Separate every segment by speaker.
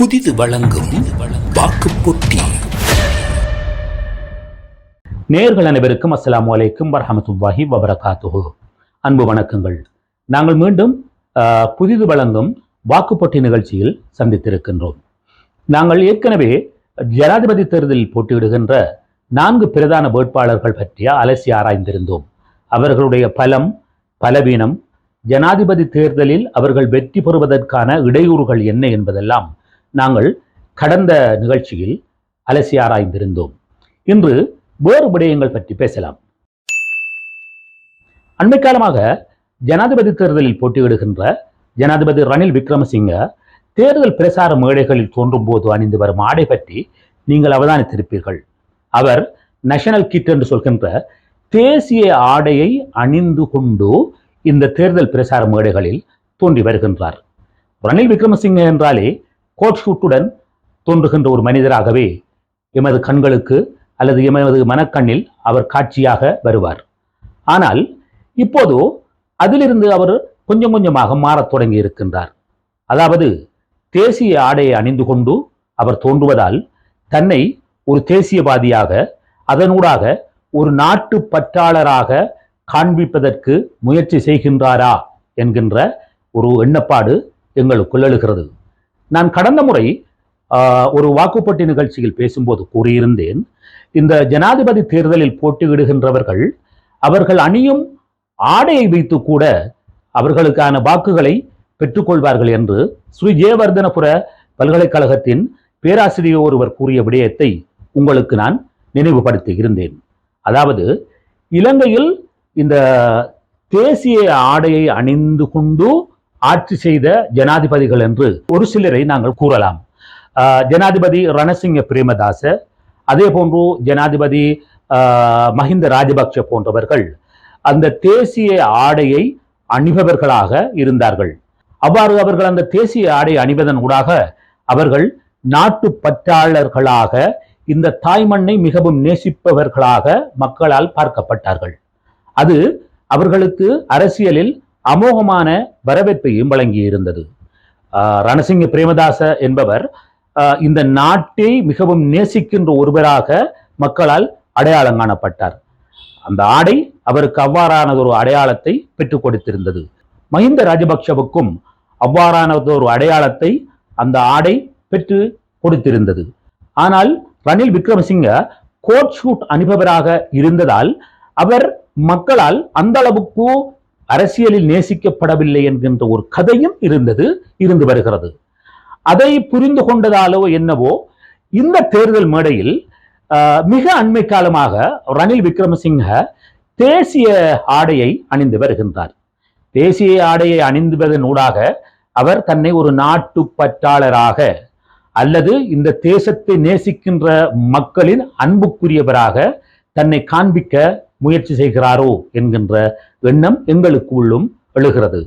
Speaker 1: புதிது வழங்கும் வாக்கு போட்டி
Speaker 2: நேர்கள் அனைவருக்கும் அஸ்லாம் அலைக்கும் வரமத்துல்லாஹி வபரகாத்துஹு. அன்பு வணக்கங்கள். நாங்கள் மீண்டும் ஆஹ், புதிது வழங்கும் வாக்குப்பொட்டி நிகழ்ச்சியில் சந்தித்திருக்கின்றோம். நாங்கள் ஏற்கனவே ஜனாதிபதி தேர்தலில் போட்டியிடுகின்ற நான்கு பிரதான வேட்பாளர்கள் பற்றிய அலசி ஆராய்ந்திருந்தோம். அவர்களுடைய பலம் பலவீனம் ஜனாதிபதி தேர்தலில் அவர்கள் வெற்றி பெறுவதற்கான இடையூறுகள் என்ன என்பதெல்லாம் நாங்கள் கடந்த நிகழ்ச்சியில் அலசி ஆராய்ந்திருந்தோம். இன்று வேறு விடயங்கள் பற்றி பேசலாம். அண்மை காலமாக ஜனாதிபதி தேர்தலில் போட்டியிடுகின்ற ஜனாதிபதி ரணில் விக்ரமசிங்க தேர்தல் பிரசார மேடைகளில் தோன்றும் போது அணிந்து வரும் ஆடை பற்றி நீங்கள் அவதானித்திருப்பீர்கள். அவர் நேஷனல் கிட் என்று சொல்கின்ற தேசிய ஆடையை அணிந்து கொண்டு இந்த தேர்தல் பிரசார மேடைகளில் தோன்றி வருகின்றார். ரணில் விக்ரமசிங்க என்றாலே கோட் ஷூட்டுடன் தோன்றுகின்ற ஒரு மனிதராகவே எமது கண்களுக்கு அல்லது எமது மனக்கண்ணில் அவர் காட்சியாக வருவார். ஆனால் இப்போது அதிலிருந்து அவர் கொஞ்சம் கொஞ்சமாக மாறத் தொடங்கி இருக்கின்றார். அதாவது தேசிய ஆடையை அணிந்து கொண்டு அவர் தோன்றுவதால் தன்னை ஒரு தேசியவாதியாக அதனூடாக ஒரு நாட்டு பற்றாளராக காண்பிப்பதற்கு முயற்சி செய்கின்றாரா என்கின்ற ஒரு எண்ணப்பாடு எங்களுக்குள் எழுகிறது. நான் கடந்த முறை ஒரு வாக்குப்பட்டி நிகழ்ச்சியில் பேசும்போது கூறியிருந்தேன் இந்த ஜனாதிபதி தேர்தலில் போட்டியிடுகின்றவர்கள் அவர்கள் அணியும் ஆடையை வைத்து கூட அவர்களுக்கான வாக்குகளை பெற்றுக்கொள்வார்கள் என்று ஸ்ரீ ஜெயவர்தனபுர பல்கலைக்கழகத்தின் பேராசிரியர் ஒருவர் கூறிய விடயத்தை உங்களுக்கு நான் நினைவுபடுத்தி இருந்தேன். அதாவது இலங்கையில் இந்த தேசிய ஆடையை அணிந்து கொண்டு ஆட்சி செய்த ஜனாதிபதிகள் என்று ஒரு சிலரை நாங்கள் கூறலாம். ஜனாதிபதி ரணசிங்க பிரேமதாச அதே போன்று ஜனாதிபதி ஆஹ், மஹிந்த ராஜபக்ஷ போன்றவர்கள் அந்த தேசிய ஆடையை அணிபவர்களாக இருந்தார்கள். அவ்வாறு அவர்கள் அந்த தேசிய ஆடை அணிவதன் ஊடாக அவர்கள் நாட்டு பற்றாளர்களாக இந்த தாய்மண்ணை மிகவும் நேசிப்பவர்களாக மக்களால் பார்க்கப்பட்டார்கள். அது அவர்களுக்கு அரசியலில் அமோகமான வரவேற்பையும் வழங்கியிருந்தது. ரணசிங்க பிரேமதாச என்பவர் இந்த நாட்டை மிகவும் நேசிக்கின்ற ஒருவராக மக்களால் அடையாளம் காணப்பட்டார். அந்த ஆடை அவருக்கு அவ்வாறானது ஒரு அடையாளத்தை பெற்றுக் கொடுத்திருந்தது. மஹிந்த ராஜபக்ஷவுக்கும் அவ்வாறானது ஒரு அடையாளத்தை அந்த ஆடை பெற்று கொடுத்திருந்தது. ஆனால் ரணில் விக்ரமசிங்க கோட் ஷூட் அணிபவராக இருந்ததால் அவர் மக்களால் அந்த அளவுக்கு அரசியலில் நேசிக்கப்படவில்லை என்கின்ற ஒரு கதையும் இருந்தது இருந்து வருகிறது. அதை புரிந்து கொண்டதாலோ என்னவோ இந்த தேர்தல் மேடையில் மிக அண்மை காலமாக ரணில் விக்ரமசிங்க தேசிய ஆடையை அணிந்து வருகின்றார். தேசிய ஆடையை அணிந்துவதன் ஊடாக அவர் தன்னை ஒரு நாட்டு பற்றாளராக அல்லது இந்த தேசத்தை நேசிக்கின்ற மக்களின் அன்புக்குரியவராக தன்னை காண்பிக்க முயற்சி செய்கிறாரோ என்கின்ற எண்ணம் எங்களுக்கு உள்ளும் எழுகிறது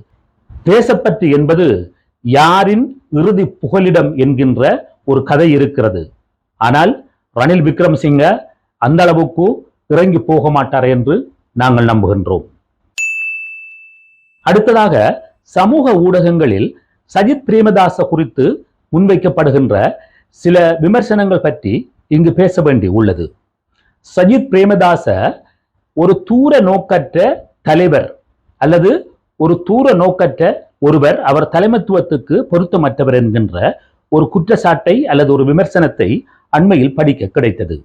Speaker 2: தேசப்பற்று என்பது யாரின் இறுதி புகலிடம் என்கின்ற ஒரு கதை இருக்கிறது. ஆனால் ரணில் விக்ரமசிங்க அந்த அளவுக்கு இறங்கி போக மாட்டார் என்று நாங்கள் நம்புகின்றோம். அடுத்ததாக சமூக ஊடகங்களில் சஜித் பிரேமதாச குறித்து முன்வைக்கப்படுகின்ற சில விமர்சனங்கள் பற்றி இங்கு பேச வேண்டி உள்ளது. சஜித் பிரேமதாச ஒரு தூர நோக்கற்ற தலைவர் அல்லது ஒரு தூர நோக்கற்ற ஒருவர். அவர் தலைமத்துவத்துக்கு பொருத்தமற்றவர் என்கின்ற ஒரு குற்றச்சாட்டை அல்லது ஒரு விமர்சனத்தை அண்மையில் படிக்க கிடைத்தது.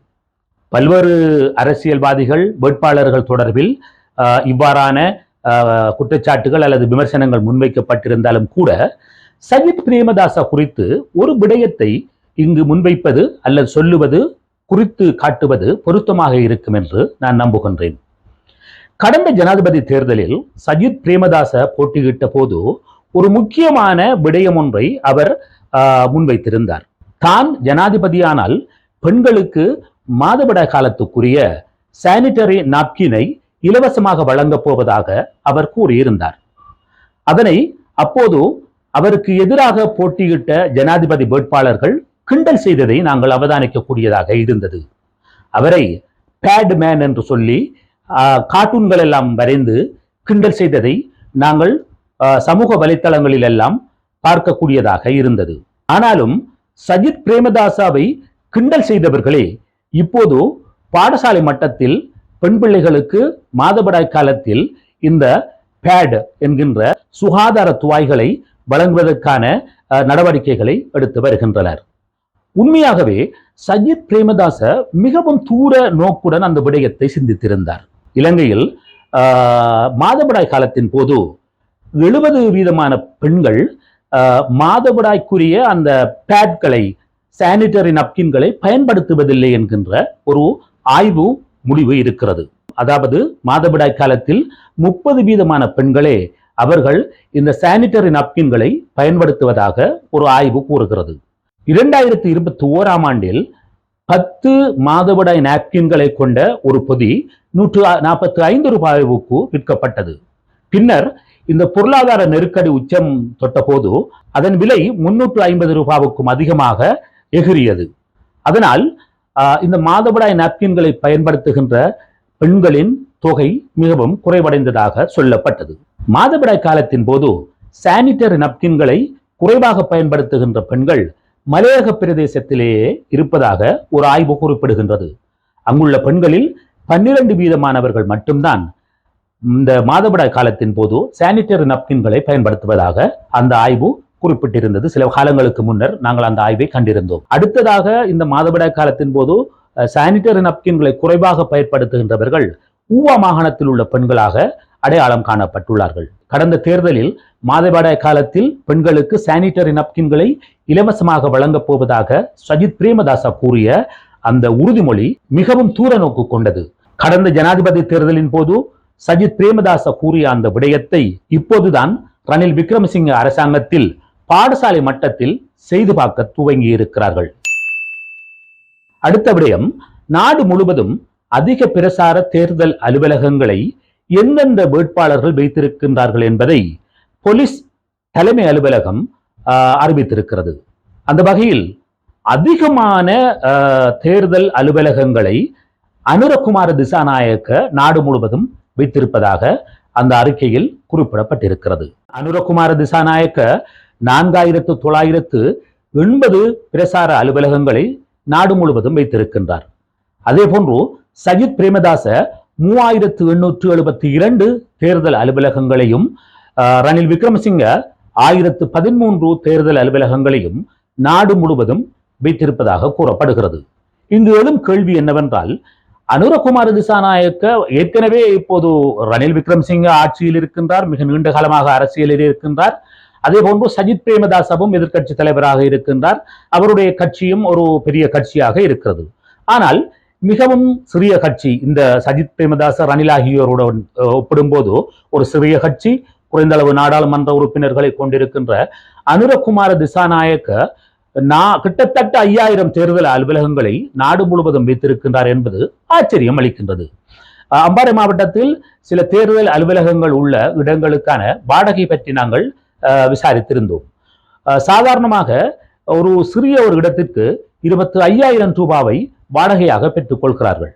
Speaker 2: பல்வேறு அரசியல்வாதிகள் வேட்பாளர்கள் தொடர்பில் ஆஹ், இவ்வாறான ஆஹ், குற்றச்சாட்டுகள் அல்லது விமர்சனங்கள் முன்வைக்கப்பட்டிருந்தாலும் கூட சஜித் பிரேமதாச குறித்து ஒரு விடயத்தை இங்கு முன்வைப்பது அல்லது சொல்லுவது குறித்து காட்டுவது பொருத்தமாக இருக்கும் என்று நான் நம்புகின்றேன். கடந்த ஜனாதிபதி தேர்தலில் சஜித் பிரேமதாச போட்டியிட்ட போது ஒரு முக்கியமான விடயம் ஒன்றை அவர் முன்வைத்திருந்தார். தான் ஜனாதிபதியானால் பெண்களுக்கு மாதவிட காலத்துக்குரிய சானிட்டரி நாப்கினை இலவசமாக வழங்கப் போவதாக அவர் கூறியிருந்தார். அதனை அப்போது அவருக்கு எதிராக போட்டியிட்ட ஜனாதிபதி வேட்பாளர்கள் கிண்டல் செய்ததை நாங்கள் அவதானிக்கக்கூடியதாக இருந்தது. அவரை பேட் மேன் என்று சொல்லி ஆஹ், கார்ட்டூன்கள் எல்லாம் வரைந்து கிண்டல் செய்ததை நாங்கள் சமூக வலைத்தளங்களில் எல்லாம் பார்க்கக்கூடியதாக இருந்தது. ஆனாலும் சஜித் பிரேமதாசாவை கிண்டல் செய்தவர்களே இப்போது பாடசாலை மட்டத்தில் பெண் பிள்ளைகளுக்கு மாதவிடாய் காலத்தில் இந்த பேட் என்கின்ற சுகாதார துவாய்களை வழங்குவதற்கான நடவடிக்கைகளை எடுத்து வருகின்றனர். உண்மையாகவே சஜித் பிரேமதாச மிகவும் தூர நோக்குடன் அந்த விடயத்தை சிந்தித்திருந்தார். இலங்கையில் ஆஹ், மாதவிடாய் காலத்தின் போது எழுபது வீதமான பெண்கள் ஆஹ், மாதவிடாய்க்குரிய அந்த பேட்களை சானிட்டரி நப்கின்களை பயன்படுத்துவதில்லை என்கின்ற ஒரு ஆய்வு முடிவு இருக்கிறது. அதாவது மாதவிடாய் காலத்தில் முப்பது வீதமான பெண்களே அவர்கள் இந்த சானிட்டரி நப்கின்களை பயன்படுத்துவதாக ஒரு ஆய்வு கூறுகிறது. இரண்டாயிரத்தி இருபத்தி ஓராம் ஆண்டில் பத்து மாதவிடாய் நாப்கின்களை கொண்ட ஒரு பொதி நூற்று நாற்பத்தி ஐந்து ரூபாய்க்கு விற்கப்பட்டது. பின்னர் இந்த பொருளாதார நெருக்கடி உச்சம் தொட்டபோது அதன் விலை முன்னூற்று ஐம்பது ரூபாவுக்கும் அதிகமாக எகிரியது அதனால் ஆஹ், இந்த மாதவிடாய் நாப்கின்களை பயன்படுத்துகின்ற பெண்களின் தொகை மிகவும் குறைவடைந்ததாக சொல்லப்பட்டது. மாதவிடாய் காலத்தின் போது சானிட்டரி நப்கின்களை குறைவாக பயன்படுத்துகின்ற பெண்கள் மலையக பிரதேசத்திலேயே இருப்பதாக ஒரு ஆய்வு குறிப்பிடுகின்றது. அங்குள்ள பெண்களில் பன்னிரண்டு வீதமானவர்கள் மட்டும்தான் இந்த மாதவிடாய் காலத்தின் போது சானிட்டரி நப்கின்களை பயன்படுத்துவதாக அந்த ஆய்வு குறிப்பிட்டிருந்தது. சில காலங்களுக்கு முன்னர் நாங்கள் அந்த ஆய்வை கண்டிருந்தோம். அடுத்ததாக இந்த மாதவிடாய் காலத்தின் போது சானிட்டரி நப்கின்களை குறைவாக பயன்படுத்துகின்றவர்கள் ஊவா மாகாணத்தில் உள்ள பெண்களாக அடையாளம் காணப்பட்டுள்ளார்கள். கடந்த தேர்தலில் மாதவிடாய் காலத்தில் பெண்களுக்கு சானிட்டரி நப்கின்களை இலவசமாக வழங்கப் போவதாக சஜித் பிரேமதாசா கூறிய அந்த உறுதிமொழி மிகவும் தூர நோக்கு கொண்டது. கடந்த ஜனாதிபதி தேர்தலின் போது சஜித் பிரேமதாச கூறிய அந்த விடயத்தை இப்போதுதான் ரணில் விக்ரமசிங்க அரசாங்கத்தில் பாடசாலை மட்டத்தில் செய்து பார்க்க துவங்கி இருக்கிறார்கள் அடுத்த விடயம் நாடு முழுவதும் அதிக பிரசார தேர்தல் அலுவலகங்களை எந்தெந்த வேட்பாளர்கள் வைத்திருக்கின்றார்கள் என்பதை போலீஸ் தலைமை அலுவலகம் அறிவித்திருக்கிறது. அந்த வகையில் அதிகமான தேர்தல் அலுவலகங்களை அனுரகுமார திசாநாயக்க நாடு முழுவதும் வைத்திருப்பதாக அந்த அறிக்கையில் குறிப்பிடப்பட்டிருக்கிறது. அனுரகுமார திசாநாயக்க நான்காயிரத்து தொள்ளாயிரத்து எண்பது பிரசார அலுவலகங்களை நாடு முழுவதும் வைத்திருக்கின்றார். அதே போன்று சஜித் பிரேமதாச மூவாயிரத்து எண்ணூற்று எழுபத்தி இரண்டு தேர்தல் அலுவலகங்களையும் ரணில் விக்ரமசிங்க ஆயிரத்து பதிமூன்று தேர்தல் அலுவலகங்களையும் நாடு முழுவதும் வைத்திருப்பதாக கூறப்படுகிறது. இங்கு எழும் கேள்வி என்னவென்றால் அனுரகுமார் திசாநாயக்க ஏற்கனவே இப்போது ரணில் விக்ரமசிங்க ஆட்சியில் இருக்கின்றார் மிக நீண்ட காலமாக அரசியலில் இருக்கின்றார். அதே போன்று சஜித் பிரேமதாசவும் எதிர்க்கட்சி தலைவராக இருக்கின்றார். அவருடைய கட்சியும் ஒரு பெரிய கட்சியாக இருக்கிறது. ஆனால் மிகவும் சிறிய கட்சி இந்த சஜித் பிரேமதாச ரணில் ஆகியோருடன் ஒப்பிடும்போது ஒரு சிறிய கட்சி குறைந்த அளவு நாடாளுமன்ற உறுப்பினர்களை கொண்டிருக்கின்ற அனுரகுமார திசாநாயக்க நா கிட்டத்தட்ட ஐயாயிரம் தேர்தல் அலுவலகங்களை நாடு முழுவதும் வைத்திருக்கின்றார் என்பது ஆச்சரியம் அளிக்கின்றது. அஹ், அம்பாறை மாவட்டத்தில் சில தேர்தல் அலுவலகங்கள் உள்ள இடங்களுக்கான வாடகை பற்றி நாங்கள் அஹ், விசாரித்திருந்தோம். அஹ், சாதாரணமாக ஒரு சிறிய ஒரு இடத்திற்கு இருபத்தி ஐயாயிரம் ரூபாவை வாடகையாக பெற்றுக் கொள்கிறார்கள்.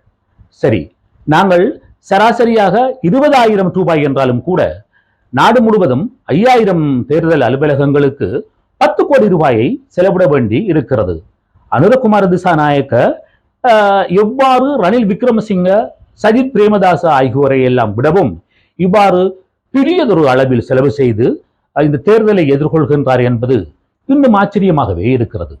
Speaker 2: சரி நாங்கள் சராசரியாக இருபதாயிரம் ரூபாய் என்றாலும் கூட நாடு முழுவதும் ஐயாயிரம் தேர்தல் அலுவலகங்களுக்கு பத்து கோடி ரூபாயை செலவிட வேண்டி இருக்கிறது. அனுரகுமார் திசாநாயக்க எவ்வாறு ரணில் விக்ரமசிங்க சஜித் பிரேமதாச ஆகியோரை எல்லாம் விடவும் இவ்வாறு பெரியதொரு அளவில் செலவு செய்து இந்த தேர்தலை எதிர்கொள்கின்றார் என்பது இன்னும் ஆச்சரியமாகவே இருக்கிறது.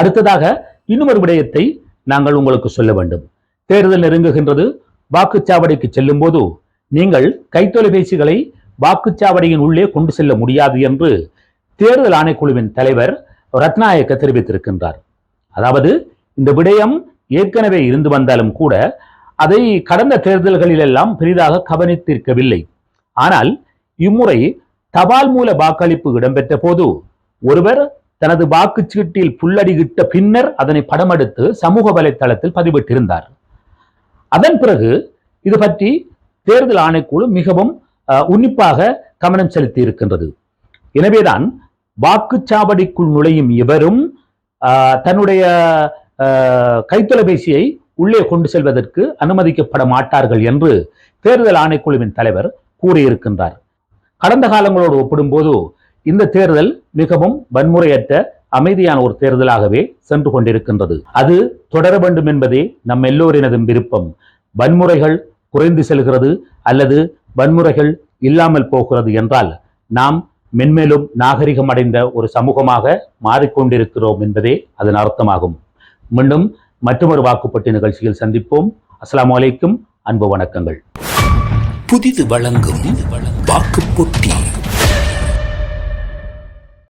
Speaker 2: அடுத்ததாக இன்னும் ஒரு விடயத்தை நாங்கள் உங்களுக்கு சொல்ல வேண்டும். தேர்தல் நெருங்குகின்றது. வாக்குச்சாவடிக்கு செல்லும் போது நீங்கள் கைத்தொலைபேசிகளை வாக்குச்சாவடியின் உள்ளே கொண்டு செல்ல முடியாது என்று தேர்தல் ஆணைக்குழுவின் தலைவர் ரத்நாயக்க தெரிவித்திருக்கின்றார். அதாவது இந்த விடயம் ஏற்கனவே இருந்து வந்தாலும் கூட அதை கடந்த தேர்தல்களில் எல்லாம் பெரிதாக கவனித்திருக்கவில்லை. ஆனால் இம்முறை தபால் மூல வாக்களிப்பு இடம்பெற்ற போது ஒருவர் தனது வாக்குச்சீட்டில் புல்லடியிட்ட பின்னர் அதனை படமெடுத்து சமூக வலைத்தளத்தில் பதிவிட்டிருந்தார். அதன் பிறகு இது பற்றி தேர்தல் ஆணைக்குழு மிகவும் உன்னிப்பாக கவனம் செலுத்தி இருக்கின்றது எனவேதான் வாக்குச்சாவடிக்குள் நுழையும் இவரும் தன்னுடைய கைத்தொலைபேசியை உள்ளே கொண்டு செல்வதற்கு அனுமதிக்கப்பட மாட்டார்கள் என்று தேர்தல் ஆணைக்குழுவின் தலைவர் கூறியிருக்கின்றார். கடந்த காலங்களோடு ஒப்பிடும்போது இந்த தேர்தல் மிகவும் வன்முறையற்ற அமைதியான ஒரு தேர்தலாகவே சென்று கொண்டிருக்கின்றது. அது தொடர வேண்டும் என்பதே நம் எல்லோரினதும் விருப்பம். வன்முறைகள் குறைந்து செல்கிறது அல்லது வன்முறைகள் இல்லாமல் போகிறது என்றால் நாம் மென்மேலும் நாகரிகம் அடைந்த ஒரு சமூகமாக மாறிக்கொண்டிருக்கிறோம் என்பதே அதன் அர்த்தமாகும். மீண்டும் மற்றொரு வாக்குப்பட்டி நிகழ்ச்சியில் சந்திப்போம். அஸ்லாம் அலைக்கும். அன்பு வணக்கங்கள்.
Speaker 1: புதிது வழங்கும் வாக்குப்பொட்டி.